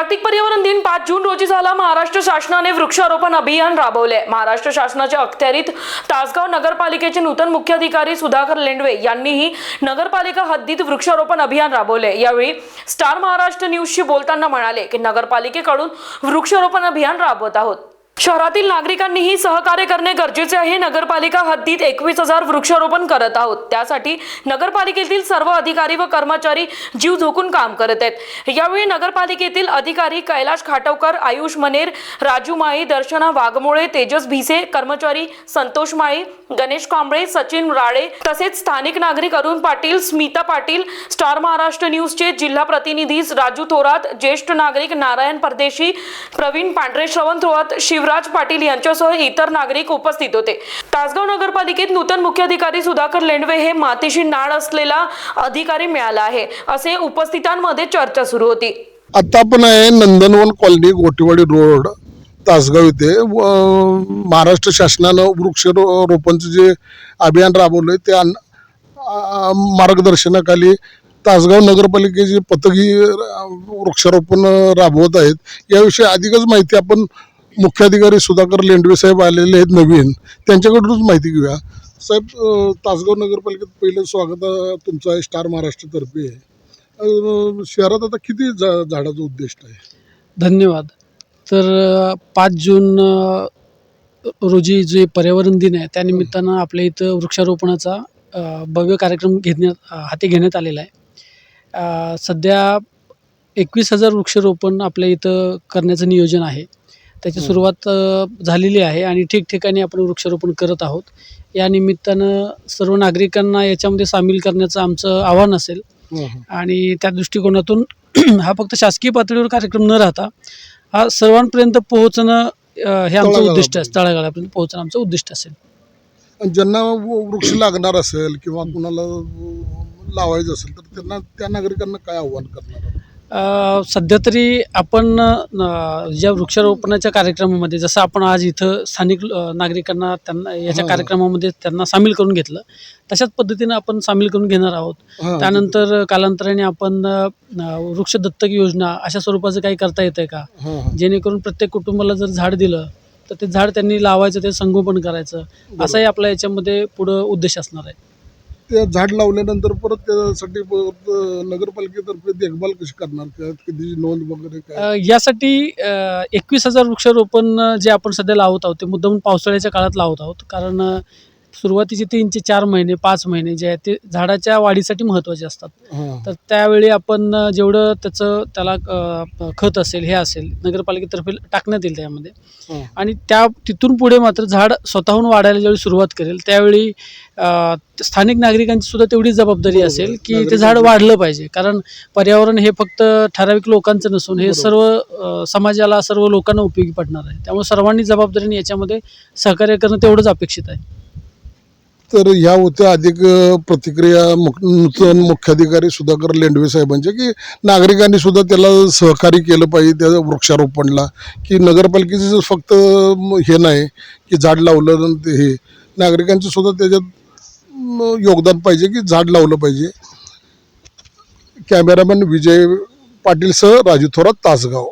जागतिक पर्यावरण दिन पाच जून रोजी झाला. महाराष्ट्र शासनाने वृक्षारोपण अभियान राबवले. महाराष्ट्र शासनाच्या अखत्यारीत तासगाव नगरपालिकेचे नूतन मुख्याधिकारी सुधाकर लेंडवे यांनीही नगरपालिका हद्दीत वृक्षारोपण अभियान राबवले. यावेळी स्टार महाराष्ट्र न्यूजशी बोलताना म्हणाले की नगरपालिकेकडून वृक्षारोपण अभियान राबवत आहोत. शहरातील नागरिकांनीही सहकार्य करणे गरजेचे आहे. नगरपालिका हद्दीत एकवीस हजार वृक्षारोपण करत आहोत. त्यासाठी नगरपालिकेतील सर्व अधिकारी व कर्मचारी जीव झोकून काम करत आहेत. यावेळी नगरपालिकेतील अधिकारी कैलाश खाटवकर आयुष मनेर राजू माळी दर्शना वाघमोळे तेजस भिसे कर्मचारी संतोष माळी गणेश कांबळे सचिन राळे तसेच स्थानिक नागरिक अरुण पाटील स्मिता पाटील स्टार महाराष्ट्र न्यूजचे जिल्हा प्रतिनिधी राजू थोरात ज्येष्ठ नागरिक नारायण परदेशी प्रवीण पांढरे श्रवण थोरात शिवराज पाटील यांच्यासह इतर नागरिक उपस्थित होते. तासगाव नगरपालिकेत नूतन मुख्याधिकारी सुधाकर लेंडवे हे मातीशी नाळ असलेला अधिकारी मिळाला आहे असे उपस्थितांमध्ये चर्चा सुरू होती. आता पण आहे नंदनवन कॉलनी गोटेवाडी रोड तासगाव इथे. व महाराष्ट्र शासनानं वृक्षारोपणचं जे अभियान राबवलं आहे त्या मार्गदर्शनाखाली तासगाव नगरपालिकेचे पथकी वृक्षारोपण राबवत आहेत. याविषयी अधिकच माहिती आपण मुख्याधिकारी सुधाकर लेंडवे साहेब आलेले आहेत नवीन. त्यांच्याकडूनच माहिती घेऊया. साहेब तासगाव नगरपालिकेत पहिलं स्वागत तुमचं आहे स्टार महाराष्ट्रतर्फे आहे. शहरात आता किती झा झाडाचं उद्दिष्ट आहे? धन्यवाद. तर पाच जून रोजी जे पर्यावरण दिन आहे त्यानिमित्तानं आपल्या इथं वृक्षारोपणाचा भव्य कार्यक्रम घेण्यात हाती घेण्यात आलेला आहे. सध्या एकवीस हजार वृक्षारोपण आपल्या इथं करण्याचं नियोजन आहे. त्याची सुरुवात झालेली आहे आणि ठिकठिकाणी आपण वृक्षारोपण करत आहोत. या निमित्तानं सर्व नागरिकांना याच्यामध्ये सामील करण्याचं आमचं आव्हान असेल. आणि त्या दृष्टिकोनातून हा फक्त शासकीय पातळीवर कार्यक्रम न राहता हा सर्वांपर्यंत पोहोचणं हे आमचं. उद्दिष्ट आहे. तळागाळापर्यंत पोहोचणं आमचं उद्दिष्ट असेल. ज्यांना वृक्ष लागणार असेल किंवा कुणाला लावायचं असेल तर त्यांना त्या नागरिकांना काय आव्हान करणार? सध्या तरी आपण ज्या वृक्षारोपणाच्या कार्यक्रमामध्ये जसं आपण आज इथं स्थानिक नागरिकांना त्यांना याच्या. कार्यक्रमामध्ये त्यांना सामील करून घेतलं तशाच पद्धतीनं आपण सामील करून घेणार आहोत. त्यानंतर कालांतराने आपण वृक्ष दत्तक योजना अशा स्वरूपाचं काही करता येतं का. जेणेकरून प्रत्येक कुटुंबाला जर झाड दिलं तर ते झाड त्यांनी लावायचं ते संगोपन करायचं असाही आपला याच्यामध्ये पुढं उद्देश असणार आहे ते झाड लावल्यानंतर परत त्यासाठी परत नगरपालिकेतर्फे देखभाल कशी करणार? का नोंद वगैरे काय? अ, यासाठी एकवीस हजार वृक्षारोपण अ, जे आपण सध्या लावत आहोत ते मुद्दाम पावसाळ्याच्या काळात लावत आहोत. कारण अ, सुरुवातीचे तीन ते चार महिने पाच महिने जे आहेत ते झाडाच्या वाढीसाठी महत्त्वाचे असतात. तर त्यावेळी आपण जेवढं त्याचं त्याला अ, खत असेल हे असेल नगरपालिकेतर्फे टाकण्यात येईल त्यामध्ये. आणि त्या तिथून पुढे मात्र झाड स्वतःहून वाढायला ज्यावेळी सुरुवात करेल त्यावेळी अ, स्थानिक नागरिकांची सुद्धा तेवढीच जबाबदारी बरोबर. असेल की ते नागरिकांची- झाड वाढलं पाहिजे कारण पर्यावरण हे फक्त ठराविक लोकांचं नसून हे बरोबर. सर्व अ, समाजाला सर्व लोकांना उपयोगी पडणार आहे त्यामुळे सर्वांनी जबाबदारीने याच्यामध्ये सहकार्य करणं तेवढंच अपेक्षित आहे तर ह्या होत्या अधिक प्रतिक्रिया नूतन मुख्याधिकारी सुधाकर लेंडवे साहेबांच्या की नागरिकांनी सुद्धा त्याला सहकार्य केलं पाहिजे त्या वृक्षारोपणला. की नगरपालिकेचं फक्त हे नाही की झाड लावलं ते हे नागरिकांचं सुद्धा त्याच्यात योगदान पाहिजे की झाड लावलं पाहिजे. कॅमेरामॅन विजय पाटील सह राजू थोरात तासगाव.